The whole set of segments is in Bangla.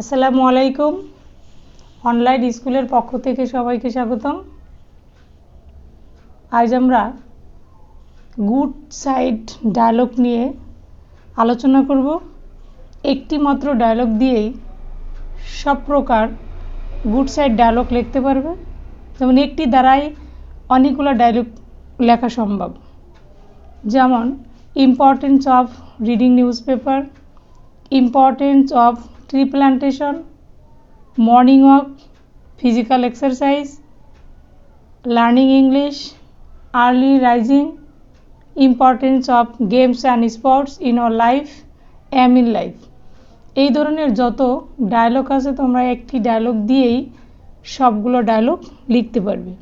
আসসালামু আলাইকুম। অনলাইন স্কুলের পক্ষ থেকে সবাইকে স্বাগতম। আজ আমরা গুড সাইড ডায়লগ নিয়ে আলোচনা করব। একটি মাত্র ডায়লগ দিয়েই সব প্রকার গুড সাইড ডায়লগ লিখতে পারবে। যেমন, একটি দ্বারাই অনেকগুলো ডায়লগ লেখা সম্ভব। যেমন importance of reading newspaper importance of tree plantation morning walk physical exercise learning English early rising importance of games and sports in our life aim in life এই ধরনের যত ডায়লগ আছে, তোমরা একটি ডায়লগ দিয়েই সবগুলো ডায়লগ লিখতে পারবে।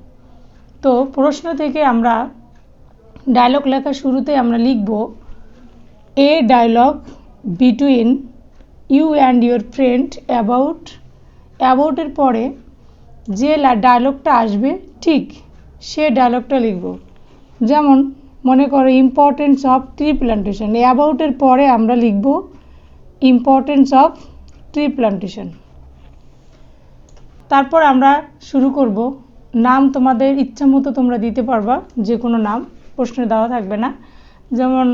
তো প্রশ্ন থেকে আমরা ডায়লগ লেখা শুরুতে আমরা লিখব a dialogue between you and your friend about অ্যাবাউটের পরে যে ডায়লগটা আসবে, ঠিক সে ডায়লগটা লিখব। যেমন মনে করো ইম্পর্টেন্স অফ ট্রি প্লান্টেশন অ্যাবাউটের পরে আমরা লিখব ইম্পর্টেন্স অফ ট্রি প্লান্টেশন তারপর আমরা শুরু করব। নাম তোমাদের ইচ্ছা মতো তোমরা দিতে পারবা যে কোনো নাম, প্রশ্নে দেওয়া থাকবে না। যেমন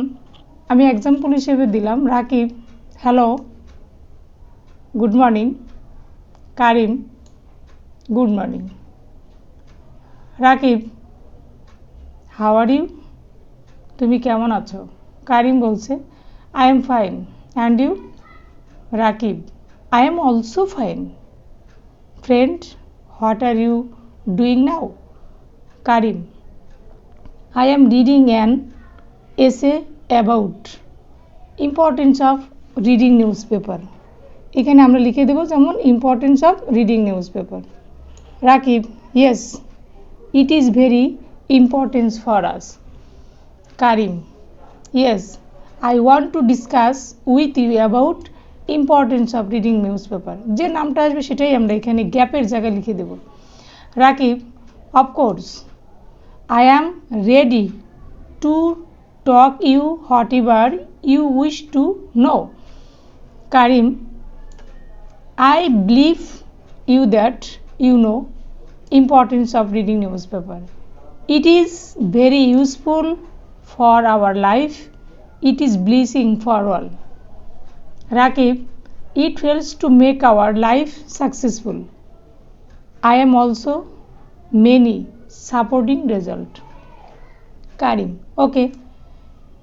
আমি এক্সাম্পল হিসেবে দিলাম, Rakib hello good morning Karim good morning Rakib how are you তুমি কেমন আছো? কারিম বলছে I am fine and you Rakib I am also fine friend what are you doing now Karim I I am reading an essay about importance of reading newspaper. এখানে আমরা লিখে দেবো যেমন importance of reading newspaper Rakib yes it is very importance for us Karim yes I want to discuss with you about importance of reading newspaper যে নামটা আসবে সেটাই আমরা এখানে গ্যাপের জায়গায় লিখে দেব। Rakib of course I am ready to talk you whatever you wish to know Karim, I believe you that you know importance of reading newspaper. It is very useful for our life. It is blessing for all. Rakib, it helps to make our life successful. I am also many supporting result. Karim, okay,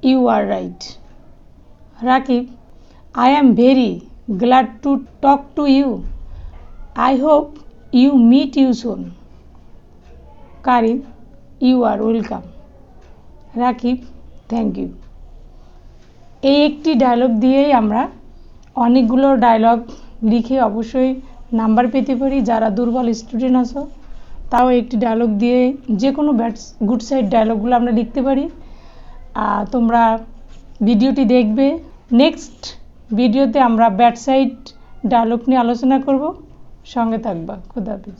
you are right. Rakib, I am very glad to talk to you. I hope you meet you soon. Karim, you are welcome. Rakib thank you এই একটি ডায়লগ দিয়েই আমরা অনেকগুলো ডায়লগ লিখে অবশ্যই নাম্বার পেতে পারি যারা দুর্বল স্টুডেন্ট আছো তাও একটি ডায়লগ দিয়ে যে কোনো ব্যাটস গুড সাইড ডায়লগগুলো আমরা লিখতে পারি তোমরা ভিডিওটি দেখবে নেক্সট ভিডিওতে আমরা ব্যাট সাইড ডায়লগ নিয়ে আলোচনা করব। সঙ্গে থাকবা। খুদাহাফিজ